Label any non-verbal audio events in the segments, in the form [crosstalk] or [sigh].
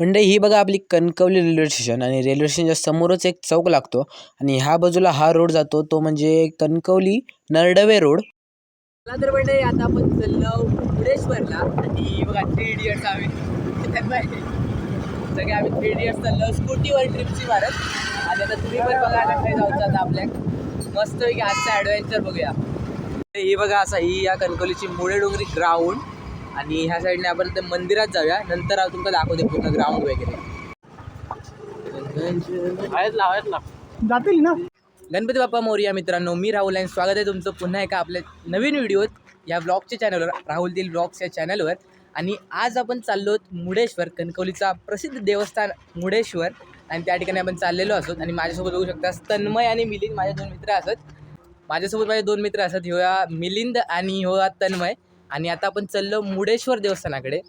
म्हणजे ही बघा आपली कणकवली रेल्वे स्टेशन आणि रेल्वे स्टेशनच्या समोरच एक चौक लागतो आणि ह्या बाजूला हा रोड जातो तो म्हणजे कणकवली नरडवे रोड. मला तर म्हणजे आता आपण चाललो मुर्डेश्वरला आणि बघा थ्री इडियट्स आम्ही. सगळे आम्ही थ्री इडियट्स चाललो स्कूटीवर ट्रिपची मारत. आणि आता तुम्ही पण बघा आता काही आता आपल्या. मस्तपैकी आजचा ॲडव्हेंचर बघूया. ही बघा असा ही या कणकवलीची मुळे डोंगरी ग्राउंड आणि ह्या साईडने आपण ते मंदिरात जाऊया. नंतर तुमका दाखवते पूर्ण ग्राउंड वगैरे. जातील ना? गणपती बाप्पा मोरया मित्रांनो मी राहुल आणि स्वागत आहे तुमचं पुन्हा एका आपल्या नवीन व्हिडिओत या ब्लॉगच्या चॅनलवर राहुल दिल ब्लॉग्स या चॅनलवर आणि आज आपण चाललो आहोत मुर्डेश्वर कणकवलीचा प्रसिद्ध देवस्थान मुर्डेश्वर आणि त्या ठिकाणी आपण चाललेलो असोत. आणि माझ्यासोबत बघू शकता तन्मय आणि मिलिंद माझे दोन मित्र असत. माझ्यासोबत माझे दोन मित्र असत. ह्यो मिलिंद आणि या तन्मय. आणि आता आपण चाललो मुडेश्वर देवस्थानाकडे.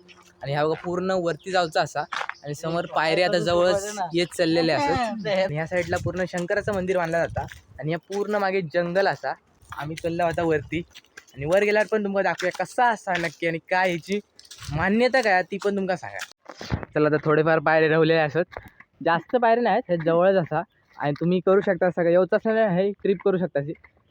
आणि ह्या बघा पूर्ण वरती जाऊचा असा. आणि समोर पायऱ्या आता जवळच येत चाललेले असत. ह्या साईडला पूर्ण शंकराचं मंदिर मानला जाता. आणि या पूर्ण मागे जंगल असा. आम्ही चाललो आता वरती. आणि वर गेल्यावर पण तुमका दाखवूया कसा असा नक्की आणि काय ह्याची मान्यता काय ती पण तुमका सांगा. चला आता थोडेफार पायरे राहिलेले असत. जास्त पायरे नाहीत हे जवळच असा. आणि तुम्ही करू शकता सगळं. येऊच असं हे ट्रिप करू शकता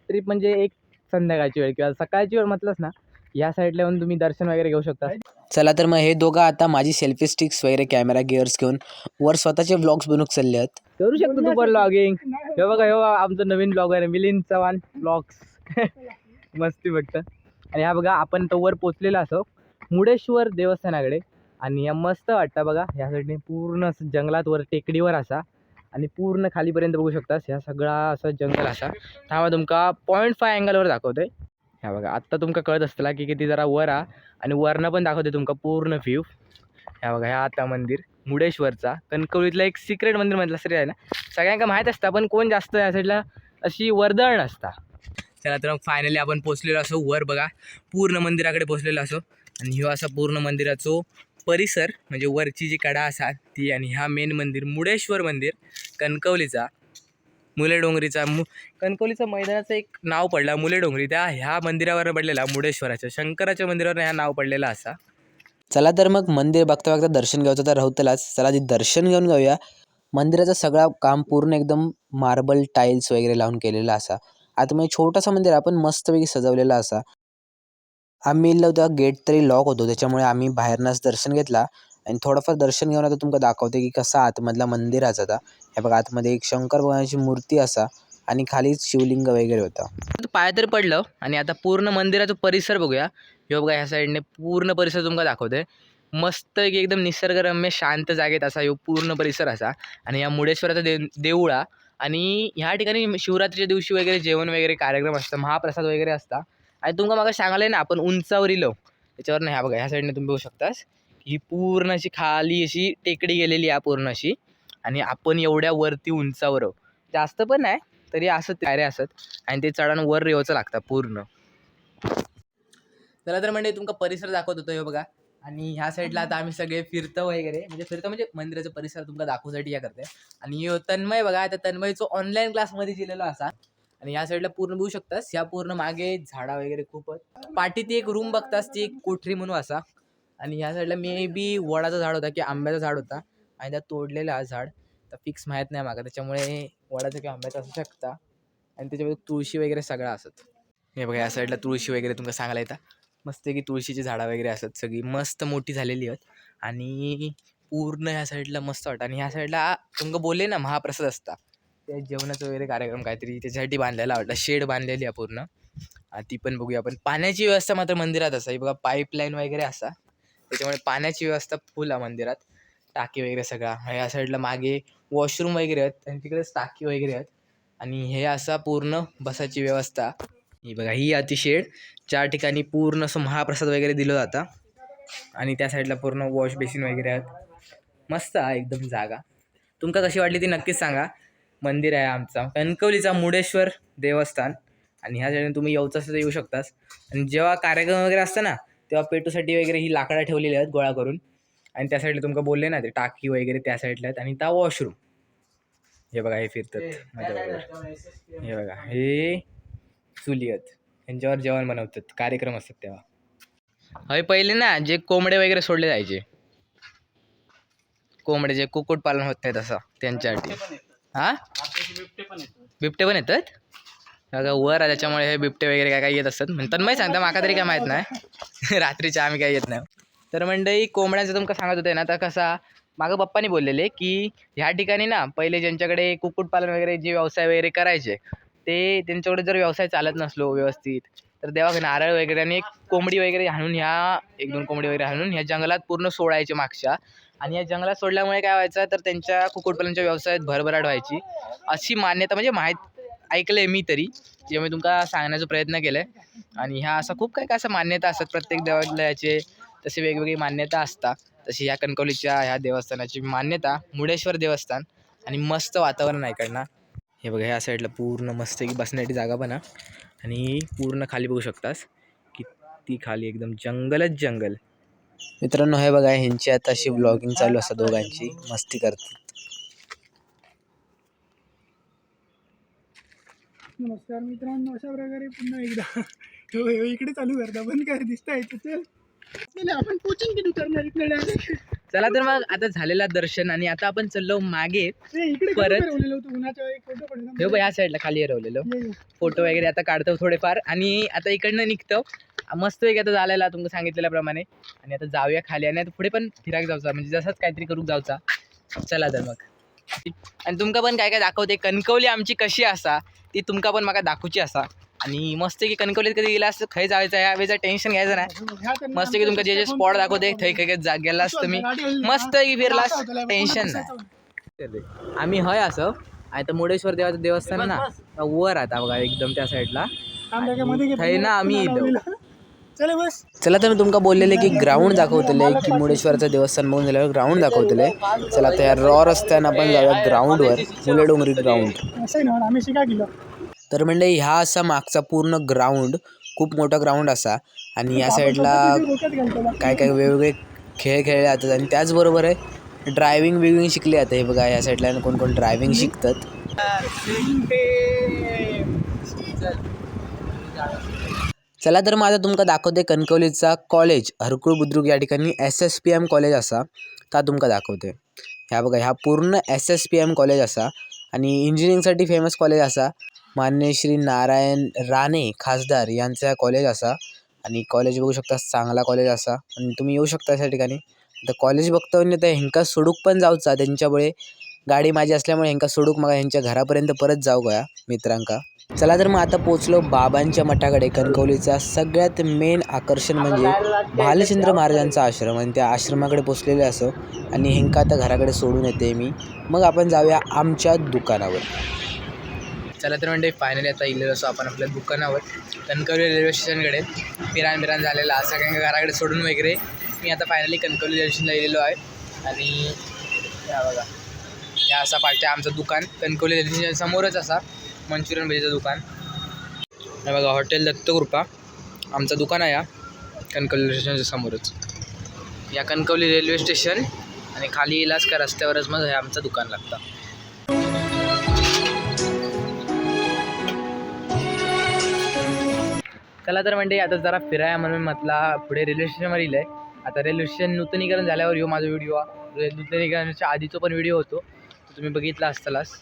ट्रिप म्हणजे एक संध्याकाळची वेळ किंवा सकाळची वेळ म्हटलंच ना या साईडला येऊन तुम्ही दर्शन वगैरे घेऊ शकता. चला तर मग हे दोघं आता माझी सेल्फी स्टिक्स वगैरे कॅमेरा गिअर्स घेऊन वर स्वतःचे व्लॉग्स बनवून चालले आहेत. करू शकतो तू पण ब्लॉगिंग हे बघा हे बघा आमचं नवीन ब्लॉगर आहे मिलिंद चव्हाण ब्लॉग्स [laughs] मस्ती बघतं आणि हा बघा आपण तो वर पोचलेला असो मुर्डेश्वर देवस्थानाकडे. आणि या मस्त वाटतं बघा ह्या साईडने पूर्ण असं जंगलात वर टेकडीवर असा. आणि पूर्ण खालीपर्यंत बघू शकतास ह्या सगळा असं जंगल असा. त्यामुळे तुमका पॉईंट फाय अँगलवर दाखवतोय. ह्या बघा आत्ता तुमका कळत असतला की किती जरा वर आ आणि वरनं पण दाखवते तुमका पूर्ण व्ह्यू ह्या बघा ह्या आता मंदिर मुडेश्वरचा. कणकवलीतलं एक सिक्रेट मंदिर म्हटलं तरी आहे ना? सगळ्यांका माहीत असतं पण कोण जास्त या साईडला अशी वर्दळ नसता. चला तर मग फायनली आपण पोचलेलो असो वर बघा. पूर्ण मंदिराकडे पोचलेलो असो. आणि ह्यो असा पूर्ण मंदिराचो परिसर म्हणजे वरची जी कडा असा ती आणि ह्या मेन मंदिर मुडेश्वर मंदिर कणकवलीचा. मुले डोंगरीचा मु कणकवलीचं मैदानाचं एक नाव पडला मुले डोंगरी. त्या ह्या मंदिरावर पडलेला मुडेश्वराच्या शंकराच्या मंदिरावर ह्या नाव पडलेला असा. चला तर मग मंदिर बघता बघता दर्शन घ्यायचं तर राहतलाच चला आधी दर्शन घेऊन घेऊया मंदिराचं सगळं काम पूर्ण एकदम मार्बल टाईल्स वगैरे लावून केलेलं असा. आता म्हणजे छोटासा मंदिर आपण मस्तपैकी सजवलेला असा. आम्ही इल्लो गेट तरी लॉक होतो त्याच्यामुळे आम्ही बाहेरनंच दर्शन घेतला. आणि थोडंफार दर्शन घेऊन आता तुमकां दाखवते की कसा आतमधला मंदिराचा आता हे बघा आतमध्ये एक शंकर भगवानाची मूर्ती असा आणि खाली शिवलिंग वगैरे होता. पाय तर पडलं आणि आता पूर्ण मंदिराचा परिसर बघूया. ह्यो बघा ह्या साईडने पूर्ण परिसर तुमका दाखवतोय. मस्त एक एकदम निसर्गरम्य शांत जागेत असा ह्यो पूर्ण परिसर असा. आणि या मुडेश्वराचा दे देऊळा आणि ह्या ठिकाणी शिवरात्रीच्या दिवशी वगैरे जेवण वगैरे कार्यक्रम असतं महाप्रसाद वगैरे असता. आणि तुमका मागा सांगायला ना आपण उंचावर इलो त्याच्यावर नाही ह्या बघा ह्या साईडने तुम्ही बघू शकतास. ही पूर्ण अशी खाली अशी टेकडी गेलेली आहे पूर्ण अशी. आणि आपण एवढ्या वरती उंचावर आहो. जास्त पण नाही तरी असत पायरे असत आणि ते चढण वर येऊचं लागतं पूर्ण. चला तर म्हणजे तुमका परिसर दाखवत होतो हे बघा. आणि ह्या साईडला आता आम्ही सगळे फिरतो वगैरे. म्हणजे फिरतो म्हणजे मंदिराचा परिसर तुमका दाखवसाठी या करते. आणि तन्मय बघा आता तन्मयचो ऑनलाईन क्लासमध्ये दिलेलो असा. आणि ह्या साईडला पूर्ण बघू शकतास. ह्या पूर्ण मागे झाडा वगैरे खूप आहेत ती एक रूम बघतास ती एक कोठरी म्हणून असा. आणि ह्या साईडला मे बी वडाचं झाड होता किंवा आंब्याचं झाड होता. आणि त्यात तोडलेला हा झाड. तर फिक्स माहीत नाही मागा. त्याच्यामुळे वडाचं किंवा आंब्याचं असू शकता. आणि त्याच्यामध्ये तुळशी वगैरे सगळं असत. हे बघा या साईडला तुळशी वगैरे तुमका सांगायला येतं. मस्त की तुळशीची झाडं वगैरे असत सगळी मस्त मोठी झालेली आहेत. आणि पूर्ण ह्या साईडला मस्त वाटतं. आणि ह्या साईडला तुमका बोलले ना महाप्रसाद असता. त्या जेवणाचं वगैरे कार्यक्रम काहीतरी त्याच्यासाठी बांधलेला आवडला शेड बांधलेली आहे पूर्ण. ती पण बघूया. आपण पाण्याची व्यवस्था मात्र मंदिरात असा. बघा पाईपलाईन वगैरे असा. त्याच्यामुळे पाण्याची व्यवस्था फुल आहे मंदिरात. टाकी वगैरे सगळा. ह्या साईडला मागे वॉशरूम वगैरे आहेत आणि तिकडेच टाकी वगैरे आहेत. आणि हे असा पूर्ण बसाची व्यवस्था. ही बघा ही अतिशय चार ज्या ठिकाणी पूर्ण असं महाप्रसाद वगैरे दिलं जातं. आणि त्या साईडला पूर्ण वॉश बेसिन वगैरे आहेत. मस्त आहे एकदम जागा. तुमका कशी वाटली ती नक्कीच सांगा. मंदिर आहे आमचा. कणकवलीचा मुडेश्वर देवस्थान. आणि ह्या साईडने तुम्ही येऊच असं तर येऊ शकतास. आणि जेव्हा कार्यक्रम वगैरे असतं ना तेव्हा पेटूसाठी वगैरे ही लाकडं ठेवलेली आहेत गोळा करून. आणि त्या साईडला तुमका बोलले ना ते टाकी वगैरे त्या साईडला आहेत आणि त्या वॉशरूम हे बघा हे फिरतात माझ्या बरोबर हे बघा हे चुली आहेत. ह्यांच्यावर जेवण बनवतात. कार्यक्रम असतात तेव्हा. हवे पहिले ना जे कोंबडे वगैरे सोडले जायचे. कोंबड्याचे कुक्कुटपालन होत नाही तसं त्यांच्यासाठी. हा? बिबटे पण येतो बिबटे पण येतात? बघा वर आहे त्याच्यामुळे हे बिबटे वगैरे काय काय येत असतात. म्हणतात माहीत सांगता माका तरी काय माहीत नाही. [laughs] रात्रीच्या आम्ही काय येत नाही. तर मंडळी कोंबड्यांचं तुमका सांगत होते ना तर कसा मागं पप्पानी बोललेले की ह्या ठिकाणी ना पहिले ज्यांच्याकडे कुक्कुटपालन वगैरे जे व्यवसाय वगैरे करायचे ते त्यांच्याकडे जर व्यवसाय चालत नसलो व्यवस्थित तर देवा नारळ वगैरे आणि एक कोंबडी वगैरे हाणून ह्या एक दोन कोंबडी वगैरे हाणून ह्या जंगलात पूर्ण सोडायचे मागच्या. आणि या जंगलात सोडल्यामुळे काय व्हायचं तर त्यांच्या कुक्कुटपालनच्या व्यवसायात भरभराट व्हायची. अशी मान्यता म्हणजे माहीत ऐकलं आहे मी तरी जे मी तुमका सांगण्याचा प्रयत्न केला आहे आणि ह्या असं खूप काही काय असं मान्यता असतात. प्रत्येक देवालयाचे तसे वेगवेगळी मान्यता असतात. तशी ह्या कणकवलीच्या ह्या देवस्थानाची मान्यता मुडेश्वर देवस्थान आणि मस्त वातावरण आहे इकडनं. हे बघा ह्या साईडला पूर्ण मस्त की बसण्याची जागा बना. आणि पूर्ण खाली बघू शकतास. किती खाली एकदम जंगलच जंगल. मित्रांनो हे बघा ह्यांची आता अशी ब्लॉगिंग चालू असतात दोघांची. मस्ती करतात. नमस्कार मित्रांनो अशा प्रकारे पुन्हा एकदा [laughs] हो हो, इकडे चालू करता बंद कर दिसतंय इथं, चल. आपण पोचून गेलो करणार इकडे. चला तर मग आता झालेला दर्शन आणि आता आपण चाललो मागे. परत- एक हे या साईडला खाली हरवलेलो. फोटो वगैरे आता काढतो थोडेफार. आणि आता इकडनं निघतो. मस्त वेग आता झालेला तुमचं सांगितलेल्याप्रमाणे आणि आता जाऊया खाली. आणि आता पुढे पण फिराक जाऊचा. म्हणजे जसंच काहीतरी करू जाऊचा. चला तर मग. आणि तुमका पण काय काय दाखवते? कणकवली आमची कशी असा ती तुमका पण माका दाखवची असा. आणि मस्त की कणकवलीत कधी गेला असतं खय जायचं या वेळेचं टेन्शन घ्यायचं नाही. मस्त की तुमका जे जे स्पॉट दाखवते थंय खय खय जा- गेलास तुम्ही. मस्त की फिरलास टेन्शन नाही. आम्ही हय असं आणि तर मुडेश्वर देवाचं देवस्थान ना वर आता बघा एकदम त्या साईडला थंय ना आम्ही. चला बस. चला तर मी तुमका बोललेले की ग्राउंड दाखवतले की मुडेश्वरचं देवस्थान बघून झाल्यावर ग्राउंड दाखवतले चला तर या रॉ रस्त्यानं आपण जाऊया ग्राउंडवर मुले डोंगरी ग्राउंड असं ना आम्ही शिका गेलो. तर म्हणजे ह्या असा मागचा पूर्ण ग्राउंड खूप मोठा ग्राउंड असा. आणि या साईडला डोक्यात घालतो बा. काय काय वेगवेगळे खेळ खेळले जातात आणि त्याचबरोबर आहे ड्रायव्हिंग बिविंग शिकली जाते. हे बघा या साईडला कोण कोण ड्रायव्हिंग शिकतात. चला तर मग आता तुमका दाखवते कणकवलीचा कॉलेज हरकुळ बुद्रुक या ठिकाणी S S P M college असा ता तुमकां दाखवते. ह्या बघा ह्या पूर्ण S S P M college असा आणि इंजिनिअरिंगसाठी फेमस कॉलेज असा. मान्य श्री नारायण राणे खासदार यांचा कॉलेज असा आणि कॉलेज बघू शकता चांगला कॉलेज असा. आणि तुम्ही येऊ शकता त्या ठिकाणी. आता कॉलेज बघता म्हणजे तर हेंका सोडूक पण जाऊचा त्यांच्यामुळे गाडी माझी असल्यामुळे हेंका सोडूक मग ह्यांच्या घरापर्यंत परत जाऊ गोया मित्रांका. चला तर मग आता पोचलो बाबांच्या मठाकडे कणकवलीचा सगळ्यात मेन आकर्षण म्हणजे भालचंद्र महाराजांचा आश्रम आणि त्या आश्रमाकडे पोचलेले असो आणि हेंका आता घराकडे सोडून येते मी. मग आपण जाऊया आमच्या दुकानावर. चला तर म्हणजे फायनली आता इलेलो असो आपण आपल्या दुकानावर. कणकवली रेल्वे स्टेशनकडे फिरान बिरान झालेला सगळ्यांना घराकडे सोडून वगैरे मी आता फायनली कणकवली रेल्वे स्टेशनला गेलेलो आहे. आणि या बघा. या असा पाठच्या आमचं दुकान कणकवली रेल्वे समोरच असा मंचुरियन भजीचं दुकान. हे बघा हॉटेल दत्तकृपा. आमचं दुकान आहे या कणकवली स्टेशनच्या समोरच. या कणकवली रेल्वे स्टेशन आणि खाली इलाज का रस्त्यावरच मग हे आमचं दुकान लागतं. चला तर म्हणजे आता जरा फिराया म्हणून म्हटला पुढे रेल्वे स्टेशनवर येईल आहे. आता रेल्वे स्टेशन नूतनीकरण झाल्यावर येऊ माझा व्हिडिओ रे- नूतनीकरणाच्या आधीचा पण व्हिडिओ होतो. तुम्ही बघितला असतालाच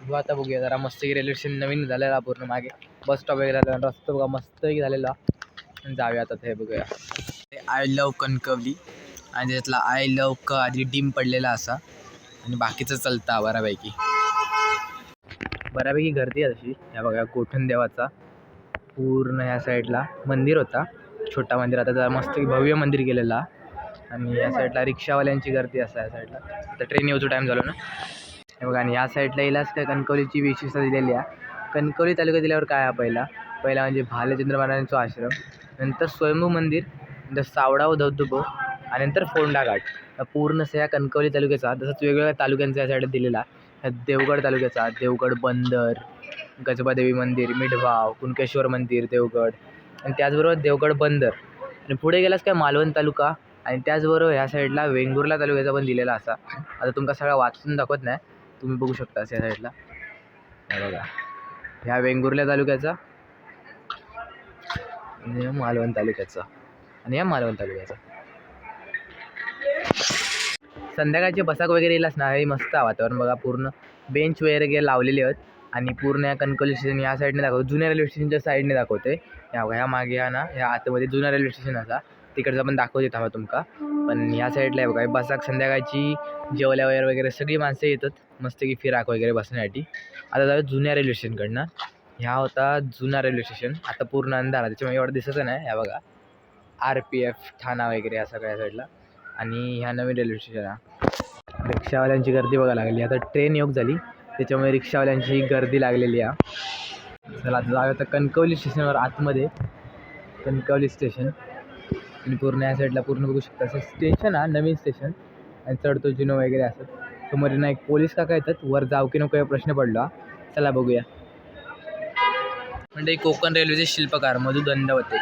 बघू आता बघूया जरा. मस्त की रेल्वे स्टेशन नवीन झालेला पूर्ण मागे. बस स्टॉप वगैरे रस्ता बघा मस्त झालेला. जाऊया आता ते बघूया. I love Kankavli. आणि त्यातला आय लव क आधी डीम पडलेला असा. आणि बाकीचं चलता बऱ्यापैकी बऱ्यापैकी गर्दी आहे तशी. ह्या बघा गोठण देवाचा पूर्ण ह्या साईडला मंदिर होता. छोटा मंदिर. आता जरा मस्त भव्य मंदिर गेलेला आणि या साईडला रिक्षावाल्यांची गर्दी असा या साईडला आता ट्रेन येऊचो टाईम झालो ना. हे बघा आणि या साईडला इलाज काय कणकवलीची विशेषता दिलेली आहे. कणकवली तालुका दिल्यावर काय आहे पहिला? पहिला म्हणजे भालचंद्र महाराजांचा आश्रम नंतर स्वयंभू मंदिर नंतर सावडाव धबधबो आणि नंतर फोंडा घाट. या पूर्ण सह्या कणकवली तालुक्याचा तसंच वेगवेगळ्या तालुक्यांचा या साईडला दिलेला ह्या देवगड तालुक्याचा देवगड बंदर गजबादेवी मंदिर मिठभाव कुणकेश्वर मंदिर देवगड आणि त्याचबरोबर देवगड बंदर. आणि पुढे गेलास काय मालवण तालुका आणि त्याचबरोबर ह्या साईडला वेंगुर्ला तालुक्याचा पण दिलेला असा. आता तुमका सगळा वाचून दाखवत नाही. तुम्ही बघू शकता या साईडला. बघा. ह्या वेंगुर्ल्या तालुक्याचा आणि या मालवण तालुक्याचा आणि या मालवण तालुक्याचा. संध्याकाळचे बसाक वगैरे येलास ना हे मस्त वातावरण बघा. पूर्ण बेंच वगैरे लावलेले आहेत आणि पूर्ण या कणकवली स्टेशन या साईडने दाखवतो जुन्या रेल्वे स्टेशनच्या साईडने दाखवते ह्या ह्या मागे या ना ह्या आतमध्ये जुन्या रेल्वे स्टेशन असा. तिकडचं पण दाखवते थांबा तुमका. पण ह्या साईडला आहे बघा बसाक संध्याकाळची जेवल्यावर वगैरे सगळी माणसं येतात. मस्त की फिराक वगैरे बसण्यासाठी. आता जाऊ जुन्या रेल्वे स्टेशनकडनं ह्या होता जुना रेल्वे स्टेशन आता पूर्ण अंधारा त्याच्यामुळे एवढं दिसत नाही. ह्या बघा. आर पी एफ ठाणा वगैरे या सगळ्या साईडला आणि ह्या नवीन रेल्वे स्टेशन रिक्षावाल्यांची गर्दी बघा लागली. आता ट्रेन योग झाली. त्याच्यामुळे रिक्षावाल्यांची गर्दी लागलेली आहे चला आता जाऊया आता कणकवली स्टेशनवर आतमध्ये. कणकवली स्टेशन आणि पूर्ण या साईडला पूर्ण बघू शकता. असं स्टेशन हा नवीन स्टेशन आणि चढतो जिनो वगैरे असं. समोर ना एक पोलीस काका येतात? वर जाऊ की नको प्रश्न पडला. हा. चला बघूया. म्हणजे कोकण रेल्वेचे शिल्पकार मधु दंडवते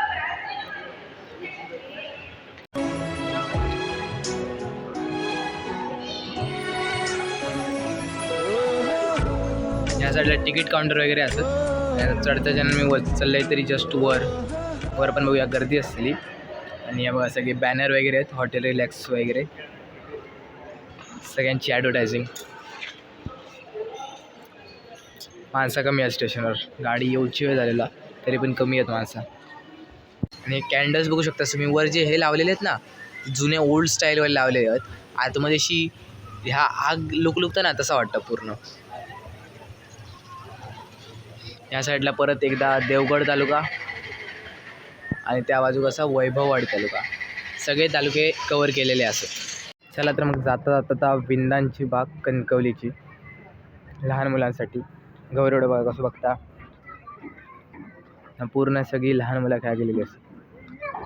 या साईडला तिकीट काउंटर वगैरे असत चढता चढताना मी वर चाललंय तरी जस्ट वर. वर पण बघूया गर्दी असलेली. आणि या बघा सगळे बॅनर वगैरे आहेत हॉटेल रिलॅक्स वगैरे. सगळ्यांची ॲडव्हर्टायझिंग माणसं कमी आहे स्टेशनवर गाडी येऊची वेळ झालेला तरी पण कमी आहेत माणसं. आणि कॅन्डल्स बघू शकता तुम्ही वर जे हे लावलेले आहेत ना जुने ओल्ड स्टाईलवाले लावलेले आहेत. आतमध्ये अशी ह्या आग लुकलुकतं ना तसं वाटतं पूर्ण. या साईडला परत एकदा देवगड तालुका आणि त्या बाजू कसा वैभववाडी तालुका. सगळे तालुके कवर केलेले असत. चला तर मग जाता जाता आता विंदांची बाग कणकवलीची लहान मुलांसाठी. गौरवडे बाग असं बघता. पूर्ण सगळी लहान मुलं खेळा गेलेली असतात.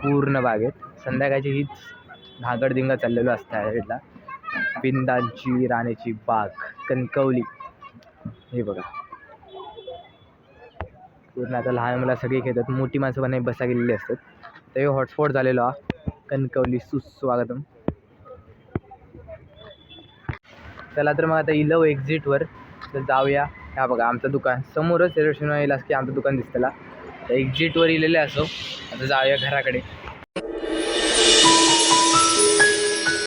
पूर्ण बागेत संध्याकाळची हीच धागडधिंगा चाललेलो असतं या बिंदांची राणेची बाग कणकवली. हे बघा. पूर्ण आता लहान मुलं सगळी खेळतात. मोठी माणसं पण बसा गेलेली असतात. तर हे हॉटस्पॉट झालेलो हा. कणकवली सुस्वागतम. चला तर मग आता इलव एक्झिटवर तर जाऊया. ह्या बघा आमचं दुकान. समोरच रेल्वे स्टेशन येईल की आमचं दुकान दिसतला एक्झिटवर इलेले असो. आता जाऊया घराकडे.